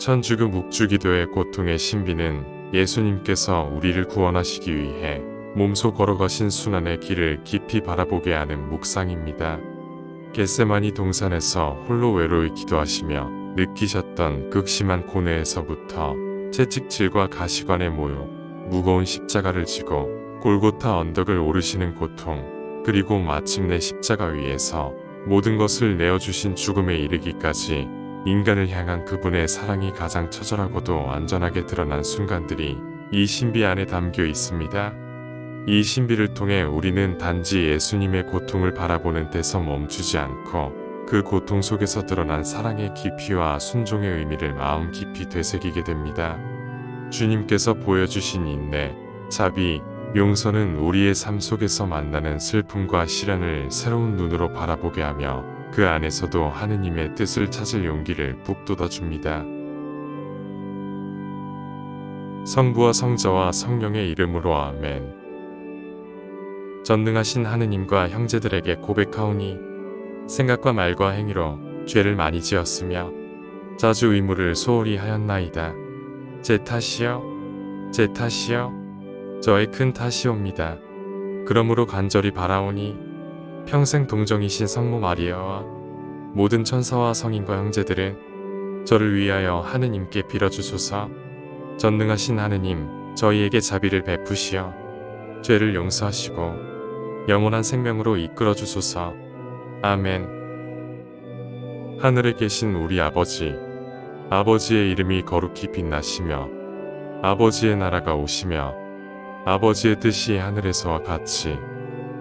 천주교 묵주기도의 고통의 신비는 예수님께서 우리를 구원하시기 위해 몸소 걸어가신 순환의 길을 깊이 바라보게 하는 묵상입니다. 겟세마니 동산에서 홀로 외로이 기도하시며 느끼셨던 극심한 고뇌에서부터 채찍질과 가시관의 모욕, 무거운 십자가를 지고 골고타 언덕을 오르시는 고통, 그리고 마침내 십자가 위에서 모든 것을 내어주신 죽음에 이르기까지 인간을 향한 그분의 사랑이 가장 처절하고도 안전하게 드러난 순간들이 이 신비 안에 담겨 있습니다. 이 신비를 통해 우리는 단지 예수님의 고통을 바라보는 데서 멈추지 않고 그 고통 속에서 드러난 사랑의 깊이와 순종의 의미를 마음 깊이 되새기게 됩니다. 주님께서 보여주신 인내, 자비, 용서는 우리의 삶 속에서 만나는 슬픔과 시련을 새로운 눈으로 바라보게 하며 그 안에서도 하느님의 뜻을 찾을 용기를 북돋아 줍니다. 성부와 성자와 성령의 이름으로 아멘. 전능하신 하느님과 형제들에게 고백하오니 생각과 말과 행위로 죄를 많이 지었으며 자주 의무를 소홀히 하였나이다. 제 탓이요, 제 탓이요, 저의 큰 탓이옵니다. 그러므로 간절히 바라오니 평생 동정이신 성모 마리아와 모든 천사와 성인과 형제들은 저를 위하여 하느님께 빌어주소서. 전능하신 하느님, 저희에게 자비를 베푸시어 죄를 용서하시고 영원한 생명으로 이끌어 주소서. 아멘. 하늘에 계신 우리 아버지, 아버지의 이름이 거룩히 빛나시며 아버지의 나라가 오시며 아버지의 뜻이 하늘에서와 같이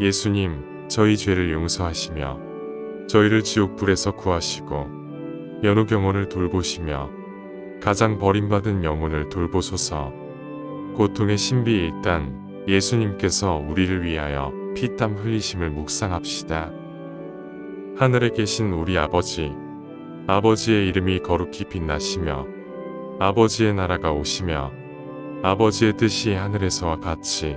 예수님, 저희 죄를 용서하시며 저희를 지옥불에서 구하시고 연우 경원을 돌보시며 가장 버림받은 영혼을 돌보소서. 고통의 신비 일단 예수님께서 우리를 위하여 피땀 흘리심을 묵상합시다. 하늘에 계신 우리 아버지, 아버지의 이름이 거룩히 빛나시며 아버지의 나라가 오시며 아버지의 뜻이 하늘에서와 같이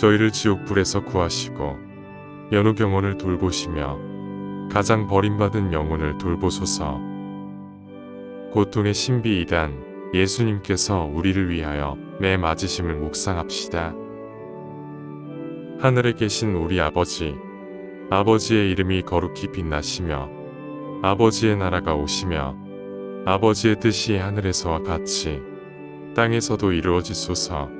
저희를 지옥불에서 구하시고 연우 병원을 돌보시며 가장 버림받은 영혼을 돌보소서. 고통의 신비 이단 예수님께서 우리를 위하여 매 맞으심을 묵상합시다. 하늘에 계신 우리 아버지, 아버지의 이름이 거룩히 빛나시며, 아버지의 나라가 오시며, 아버지의 뜻이 하늘에서와 같이 땅에서도 이루어지소서.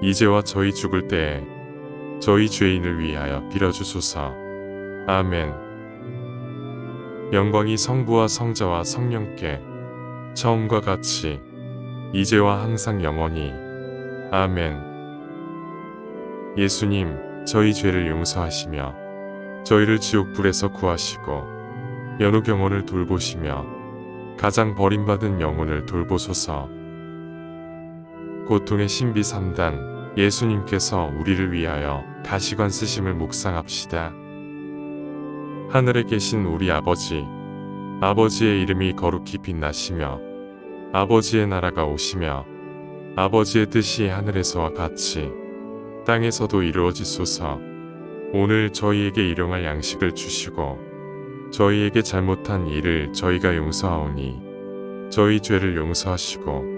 이제와 저희 죽을 때에 저희 죄인을 위하여 빌어주소서. 아멘. 영광이 성부와 성자와 성령께 처음과 같이 이제와 항상 영원히. 아멘. 예수님, 저희 죄를 용서하시며 저희를 지옥 불에서 구하시고 연후 경원을 돌보시며 가장 버림받은 영혼을 돌보소서. 고통의 신비 3단 예수님께서 우리를 위하여 가시관 쓰심을 묵상합시다. 하늘에 계신 우리 아버지, 아버지의 이름이 거룩히 빛나시며 아버지의 나라가 오시며 아버지의 뜻이 하늘에서와 같이 땅에서도 이루어지소서. 오늘 저희에게 일용할 양식을 주시고 저희에게 잘못한 일을 저희가 용서하오니 저희 죄를 용서하시고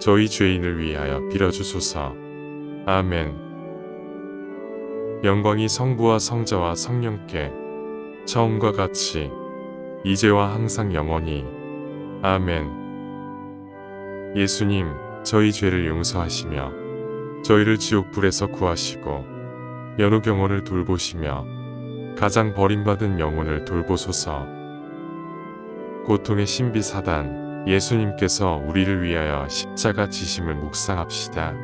저희 죄인을 위하여 빌어주소서. 아멘. 영광이 성부와 성자와 성령께 처음과 같이 이제와 항상 영원히. 아멘. 예수님, 저희 죄를 용서하시며 저희를 지옥 불에서 구하시고 연후 경원을 돌보시며 가장 버림받은 영혼을 돌보소서. 고통의 신비 사단 예수님께서 우리를 위하여 십자가 지심을 묵상합시다.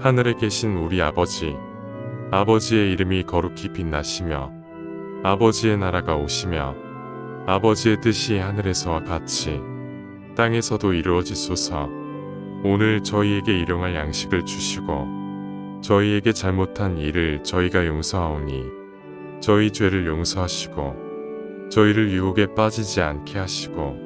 하늘에 계신 우리 아버지, 아버지의 이름이 거룩히 빛나시며 아버지의 나라가 오시며 아버지의 뜻이 하늘에서와 같이 땅에서도 이루어지소서. 오늘 저희에게 일용할 양식을 주시고 저희에게 잘못한 일을 저희가 용서하오니 저희 죄를 용서하시고 저희를 유혹에 빠지지 않게 하시고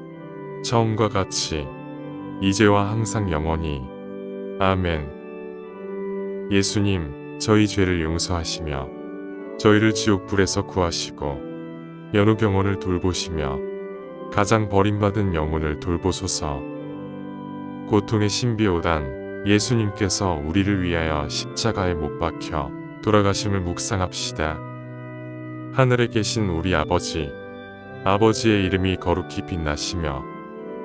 처음과 같이 이제와 항상 영원히 아멘. 예수님, 저희 죄를 용서하시며 저희를 지옥불에서 구하시고 연우 병원을 돌보시며 가장 버림받은 영혼을 돌보소서. 고통의 신비오단 예수님께서 우리를 위하여 십자가에 못 박혀 돌아가심을 묵상합시다. 하늘에 계신 우리 아버지, 아버지의 이름이 거룩히 빛나시며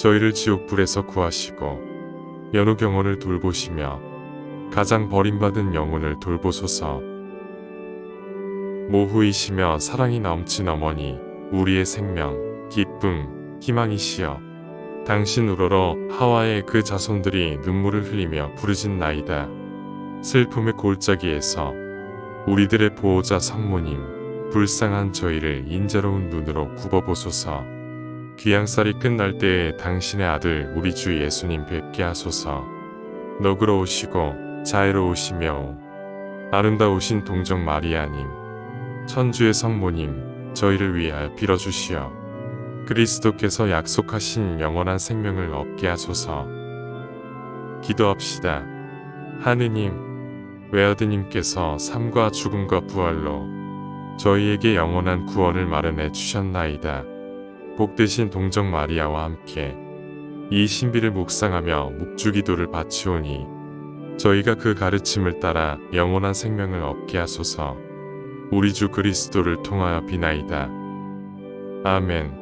저희를 지옥불에서 구하시고 연우 병원을 돌보시며 가장 버림받은 영혼을 돌보소서. 모후이시며 사랑이 넘친 어머니, 우리의 생명, 기쁨, 희망이시여. 당신 우러러 하와의 그 자손들이 눈물을 흘리며 부르짖 나이다. 슬픔의 골짜기에서 우리들의 보호자 성모님, 불쌍한 저희를 인자로운 눈으로 굽어보소서. 귀양살이 끝날 때에 당신의 아들 우리 주 예수님 뵙게 하소서. 너그러우시고 자애로우시며 아름다우신 동정 마리아님, 천주의 성모님, 저희를 위하여 빌어주시어. 그리스도께서 약속하신 영원한 생명을 얻게 하소서. 기도합시다. 하느님, 외아드님께서 삶과 죽음과 부활로 저희에게 영원한 구원을 마련해 주셨나이다. 복되신 동정 마리아와 함께 이 신비를 묵상하며 묵주기도를 바치오니 저희가 그 가르침을 따라 영원한 생명을 얻게 하소서. 우리 주 그리스도를 통하여 비나이다. 아멘.